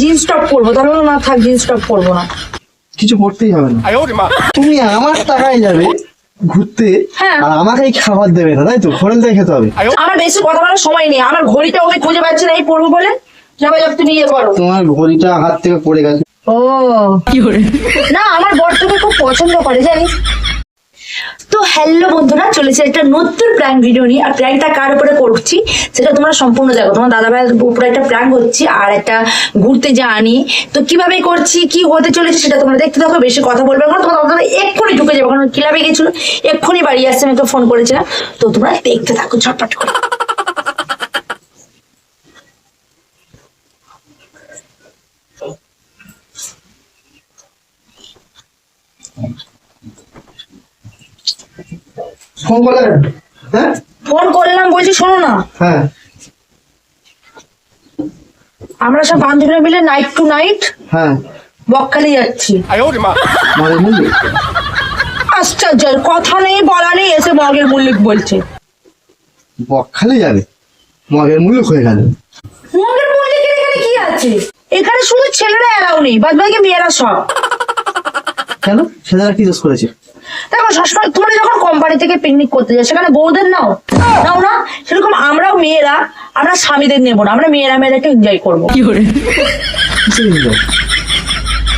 Jeans top পরবো তাহলে না থাক জিন্স টপ পরবো না। কিছু পড়তেই হবে না। তুমি আমার টাকায় যাবে ঘুরতে হ্যাঁ। আর আমাকেই খাবার দেবে না তাই তো? হোটেল থেকে খেতে হবে। আমার বেশি কথা বলার সময় নেই আমার ঘড়িটা ওকে খুঁজে পাচ্ছে না এই পড়ব বলে। যাবে যাবে তুমি ইয়ে করো। তোমার ঘড়িটা হাত থেকে পড়ে গেছে। ও। কি করে? না আমার বর তোকে খুব পছন্দ করে জানিস? হ্যালো বন্ধুরা, চলেছে একটা নতুন প্র্যাঙ্ক ভিডিও নিয়ে। আর প্র্যাঙ্কটা কার উপরে করছি, সেটা তোমরা সম্পূর্ণ দেখো। তোমার দাদা ভাইয়ের উপরে একটা প্র্যাঙ্ক হচ্ছে আর একটা ঘুরতে নিয়ে। তো কীভাবে করছি, কি হতে চলেছে সেটা তোমরা দেখতে থাকো, বেশি কথা বলবে না তোমার দাদা এক্ষুনি ঢুকে যাবে, কারণ ক্লাবে গেছিল, এক্ষুনি বাড়ি আসছে, আমি তো ফোন করেছিলাম। তো তোমরা দেখতে থাকো, ঝটপট করে। ফোন করলেন? হ্যাঁ? ফোন করলাম বলছি শোনো না। হ্যাঁ। আমরা সব বান্ধবীরা মিলে নাইট টু নাইট হ্যাঁ। বকখালি যাচ্ছি। আশ্চর্য কথা নেই বলা নেই এসে মগের মুল্লিক বলছে। বকখালি যাবে? মগের হয়ে গেল মগের এখানে কি আছে? এখানে শুধু ছেলেরা এলাও নেই বাদ বাকি মেয়েরা সব। কেন? সে কি দোষ করেছে? সবসময় তোমরা যখন কোম্পানি থেকে পিকনিক করতে যাও সেখানে বউদের নাও। নাও না? সেরকম আমরাও মেয়েরা আমরা স্বামীদের নেব না আমরা মেয়েরা মেয়েরা একটু এনজয় করব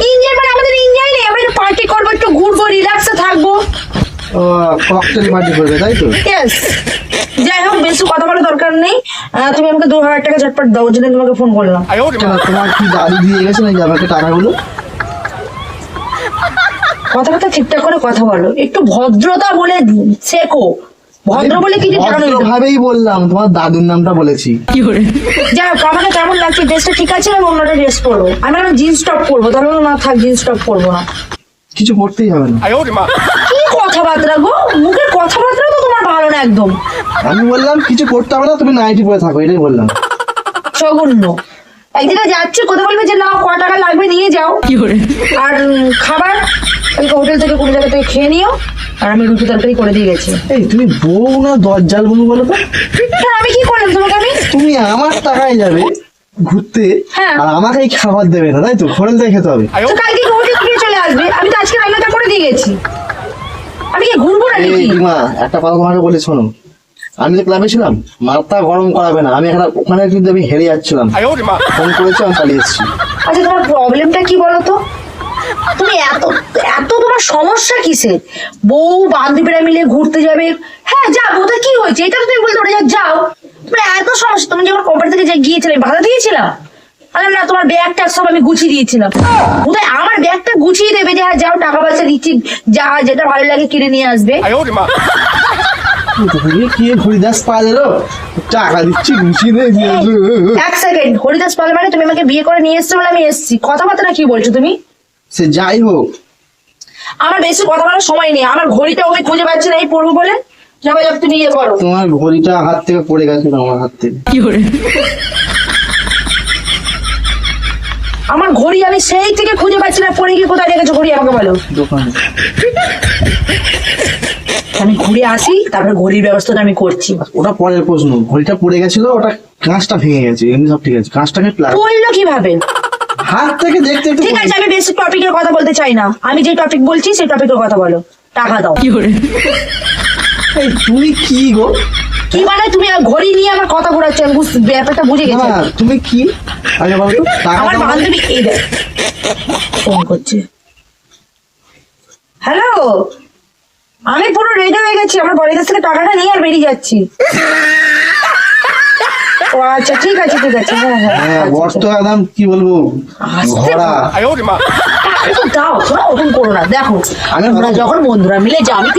এনজয় মানে আমাদের এনজয় নেই আমরা একটু পার্টি করব একটু ঘুরবো রিল্যাক্সে থাকব। তাই যাই হোক বেশি কথা বলার দরকার নেই। তুমি আমাকে দু হাজার টাকা ঝটপট দাও যেদিন তোমাকে ফোন করলাম। তোমার কি দাদি দিয়ে গেছে নাকি কথাবার্তা ঠিকঠাক করে কথা বলো। একটু ভদ্রতা বলে শেখো। ভদ্র বলে ভাবেই বললাম তোমার দাদুর নামটা বলেছি। কেমন লাগছে? ঠিক আছে আমি অন্যটা আমি জিন্স টপ না থাক জিন্স টপ কথাবার্তা গো? কথাবার্তা তো তোমার ভালো না একদম। আমি বললাম কিছু করতে হবে না তুমি নাইটি পরে থাকো এটাই বললাম। জঘন্য একদিন যাচ্ছি যাচ্ছে কোথাও বলবে যে না ক টাকা লাগবে নিয়ে যাও। কি করে? আর খাবার? তুমি হোটেল থেকে কোনো জায়গা থেকে খেয়ে নিও আর আমি রুটি তরকারি করে দিয়ে গেছি। এই তুমি বউ না দরজাল বউ বলো তো? আমি কি করলাম তোমাকে আমি? তুমি আমার টাকায় যাবে ঘুরতে হ্যাঁ। আর আমাকে খাবার দেবে না তাই তো? হোটেল থেকে খেতে হবে। কালকে হোটেল থেকে চলে আসবে আমি তো আজকে রান্নাটা করে দিয়ে গেছি। আমি কি ঘুরবো না নাকি মা একটা কথা তোমাকে বলি শোনো। আমি তো ক্লাবে ছিলাম মাথা গরম করাবে না আমি এখানে ওখানে কিন্তু আমি হেরে যাচ্ছিলাম। ফোন করেছি আমি চালিয়ে এসেছি। আচ্ছা তোমার প্রবলেমটা কি বলো তো? তুমি এত এত তোমার সমস্যা কিসের? বউ বান্ধবীরা মিলে ঘুরতে যাবে। হ্যাঁ যাব তা কি হয়েছে? এটা তো তুমি বলতে পারো যাও তোমার এত সমস্যা তুমি যখন কোম্পানি থেকে যে গিয়েছিলে ভাড়া দিয়েছিলাম? আরে না তোমার ব্যাগটা সব আমি গুছিয়ে দিয়েছিলাম। কোথায় আমার ব্যাগটা গুছিয়ে দেবে যে হ্যাঁ যাও টাকা পয়সা দিচ্ছি যা যেটা ভালো লাগে কিনে নিয়ে আসবে। হরিদাস পাল এলো? টাকা এক সেকেন্ড হরিদাস পাল মানে তুমি আমাকে বিয়ে করে নিয়ে এসছো বলে আমি এসছি। কথাবার্তা কি বলছো তুমি? সে যাই হোক। আমার বেশি কথা বলার সময় নেই। আমার ঘড়িটা ওকে খুঁজে পাচ্ছি না এই পড়ব বলে। যাবে তুমি ইয়ে করো। তোমার ঘড়িটা হাত থেকে পড়ে গেছে আমার হাত থেকে। আমার ঘড়ি আমি সেই থেকে খুঁজে পাচ্ছি না পড়ে গিয়ে কোথায় রেখেছো ঘড়ি আমাকে বলো। দোকানে। আমি ঘুরে আসি তারপরে ঘড়ির ব্যবস্থাটা আমি করছি। ওটা পরের প্রশ্ন। ঘড়িটা পড়ে গেছিল ওটা কাঁচটা ভেঙে গেছে এমনি সব ঠিক আছে। কাঁচটাকে পড়ল কীভাবে? হাত থেকে দেখতে একটু ঠিক আছে আমি বেশি টপিকের কথা বলতে চাই না। আমি যে টপিক বলছি সেই টপিকের কথা বলো। টাকা দাও। কি এই, তুমি কি গো? কি মানে? তুমি আর ঘড়ি নিয়ে আমার কথা ঘোরাচ্ছ আমি বুঝতে ব্যাপারটা বুঝে গেছি। তুমি কি? আগে বলো তো আমার। বান্ধবী এই দেখ ফোন করছে। হ্যালো? আমি পুরো রেডি হয়ে গেছি আমার বাড়ির কাছ থেকে টাকাটা নিয়ে আর বেরিয়ে যাচ্ছি। ও আচ্ছা ঠিক আছে ঠিক আছে হ্যাঁ হ্যাঁ, হ্যাঁ আচ্ছা, বর্ষ কি বলব? শোনা ওরকম করো না। দেখো যখন বন্ধুরা মিলে আমি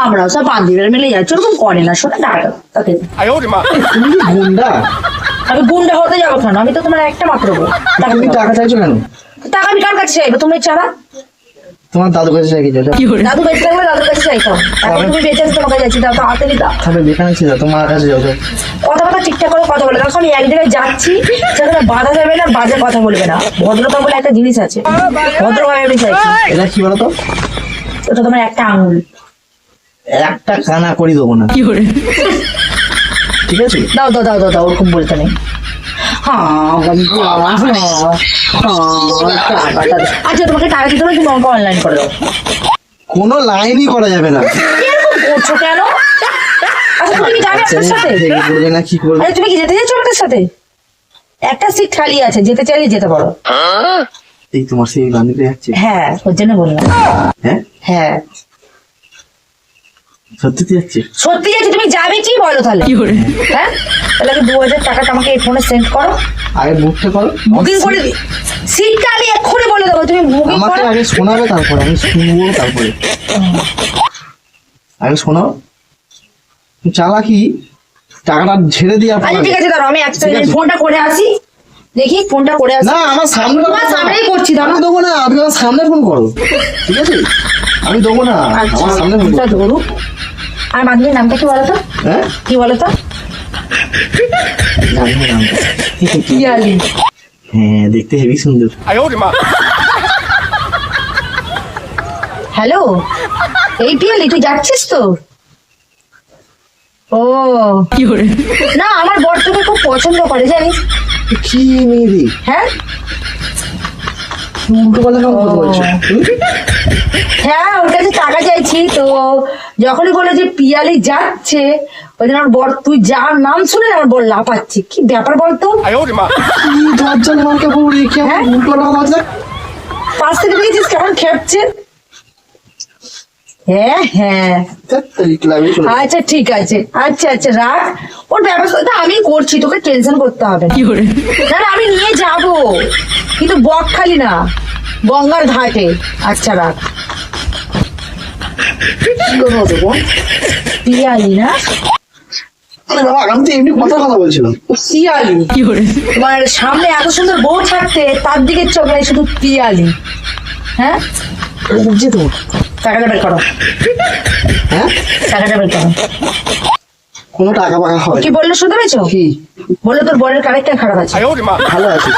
আমরাও সব বান্ধবীরা মিলে যাচ্ছি ওরকম করে না শোনা টাকা গুন্ডা? আমি গুন্ডা হতে যাব আমি তো তোমার একটা মাত্র টাকা চাইছো কেন? টাকা আমি কার কাছে চাইব? তুমি চারা তোমার দাদু কাছে চাই কিছু দাদু বেঁচে থাকলে দাদুর কাছে চাইতাম এখন তুমি বেঁচে আছো তোমার কাছে যাচ্ছি দাও তাড়াতাড়ি দাও তাহলে যেখানে ছিল তোমার কাছে যাও। কথা কথা ঠিকঠাক করে কথা বলে দেখো আমি এক জায়গায় যাচ্ছি সেখানে বাধা যাবে না বাজে কথা বলবে না। ভদ্রতা বলে একটা জিনিস আছে ভদ্রভাবে আমি চাইছি। এটা কি বলতো ওটা তোমার একটা আঙুল। একটা কানা করি দেবো না। কি করে? ঠিক আছে? দাও দাও দাও দাও দাও ওরকম বলতে নেই। আচ্ছা তোমাকে টাকা দিতে হবে তুমি আমাকে অনলাইন করে দাও। কোনো লাইনই করা যাবে না। করছ কেন? আচ্ছা তুমি কি যাবে আপনার সাথে? থেকে করবে না কি করবে? তুমি কি যেতে চাইছো আমাদের সাথে? একটা সিট খালি আছে যেতে চাইলে যেতে পারো। এই তোমার সেই যাচ্ছে হ্যাঁ ওর জন্য বললাম। হ্যাঁ? হ্যাঁ। সত্যি যাচ্ছে সত্যি যাচ্ছে তুমি যাবে কি বলো তাহলে? হ্যাঁ? তাহলে দু হাজার টাকাটা আমাকে এই ফোনে সেন্ড করো। আগে বুকটা করো। বুকিং করে দি সিটটা আমি এক্ষুনি বলে দেবো তুমি বুকিং আমাকে করো। আগে শোনাবে তারপরে আমি শুনব তারপরে। আগে শোনাও। চালাকি? টাকাটা ঝেড়ে দিয়ে আচ্ছা ঠিক আছে দাঁড়াও আমি একটা ঠিক ফোনটা করে আসি। দেখি ফোনটা করে আসি। না আমার সামনে তোমার সামনেই করছি দাঁড়াও আমি দেবো না আপনি আমার সামনে ফোন করো। ঠিক আছে? আমি দেবো না। আচ্ছা, আমার সামনে আচ্ছা, আচ্ছা, আর মাধবীর নামটা কি বলতো হ্যাঁ? কি বলতো হ্যাঁ দেখতে হেভি সুন্দর। হ্যালো? এই পিয়ালি তুই যাচ্ছিস তো? ও। কি করে? না আমার বর তোকে খুব পছন্দ করে জানিস? কি মেয়ে হ্যাঁ? হ্যাঁ ওর কাছে টাকা চাইছি তো। যখনই বলে যে পিয়ালি যাচ্ছে ওই জন্য তুই নাম শুনে কি ব্যাপার হ্যাঁ? পাশ থেকে কেমন হ্যাঁ হ্যাঁ। আচ্ছা ঠিক আছে। আচ্ছা আচ্ছা রাখ। ওর ব্যবস্থা আমি করছি তোকে টেনশন করতে হবে। আমি নিয়ে যাব। কিন্তু বকখালি না গঙ্গার ঘাটে। আচ্ছা রাখ। পিয়ালি কি সামনে এত সুন্দর বউ তার চোখ নাই শুধু পিয়ালি। হ্যাঁ? বুঝছি তো করো। হ্যাঁ? টাকা পাকা কি বলল শুনতে পেয়েছ? কি? বলল তোর বরের কারেক্টার খারাপ আছে। ভালো আছে।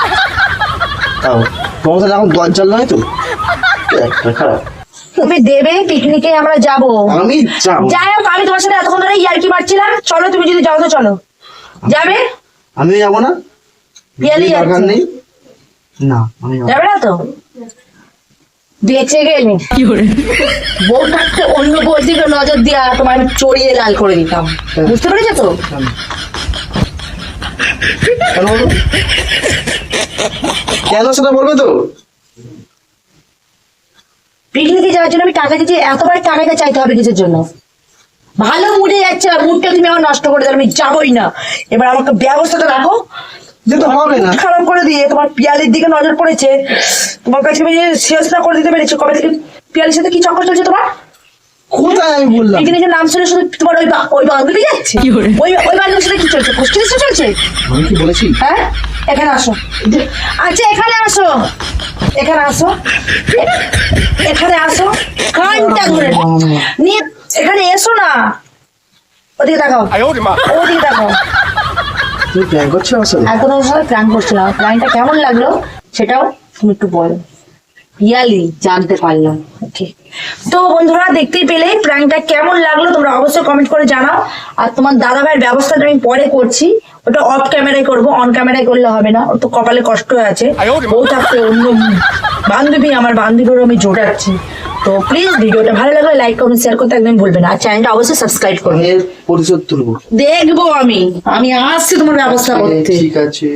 তাও। তোমার তো এখন দরজাল নয় তো? খারাপ। তুমি দেবে পিকনিকে আমরা যাব। আমি যাব। যাই হোক আমি তোমার সাথে এতক্ষণ ধরে ইয়ার্কি মারছিলাম। চলো তুমি যদি যাও তো চলো। যাবে? আমি যাব না? পিয়ালি দরকার নেই। না আমি যাব না। তো? বেঁচে গেলে। বউ থাকতে অন্য বউর দিকে নজর দিয়া তোমার চড়িয়ে লাল করে দিতাম। বুঝতে পেরেছ তো? কেন সেটা বলবে তো? পিকনিকে যাওয়ার জন্য আমি টাকা দিচ্ছি এতবার টাকাটা চাইতে হবে কিছুর জন্য। ভালো মুডে যাচ্ছে আর মুডটা তুমি আমার নষ্ট করে দিলে আমি যাবোই না। এবার আমাকে ব্যবস্থাটা রাখো। যেতে হবে না। খারাপ করে দিয়ে তোমার পিয়ালির দিকে নজর পড়েছে তোমার কাছে আমি শেষটা করে দিতে পেরেছি। কবে থেকে পিয়ালির সাথে কি চক্কর চলছে তোমার? নাম শুনে শুধু তোমার ওই ওই ওই ওই কি চলছে? চলছে? হ্যাঁ? এখানে আসো। আচ্ছা এখানে আসো। এখানে আসো। এখানে আসো। নিয়ে এখানে এসো না। ওদিকে দেখো ওদিকে তাকাও। করছ এখন প্ল্যান করছিলাম প্ল্যানটা কেমন লাগল? সেটাও তুমি একটু বলো। পিয়ালি জানতে পারলাম। তো বন্ধুরা দেখতেই পেলে প্র্যাঙ্কটা কেমন লাগল তোমরা অবশ্যই কমেন্ট করে জানাও। আর তোমার দাদা ভাইয়ের ব্যবস্থাটা আমি পরে করছি। ওটা অফ ক্যামেরায় করব অন ক্যামেরায় করলে হবে না। ওর তো কপালে কষ্ট হয়ে আছে ও থাকতে অন্য বান্ধবী আমার বান্ধবীরও আমি জোটাচ্ছি। তো প্লিজ ভিডিওটা ভালো লাগলে লাইক কমেন্ট শেয়ার করতে একদম ভুলবে না। আর চ্যানেলটা অবশ্যই সাবস্ক্রাইব করবে তুলবো। দেখব আমি। আমি আসছি তোমার ব্যবস্থা করতে। ঠিক আছে।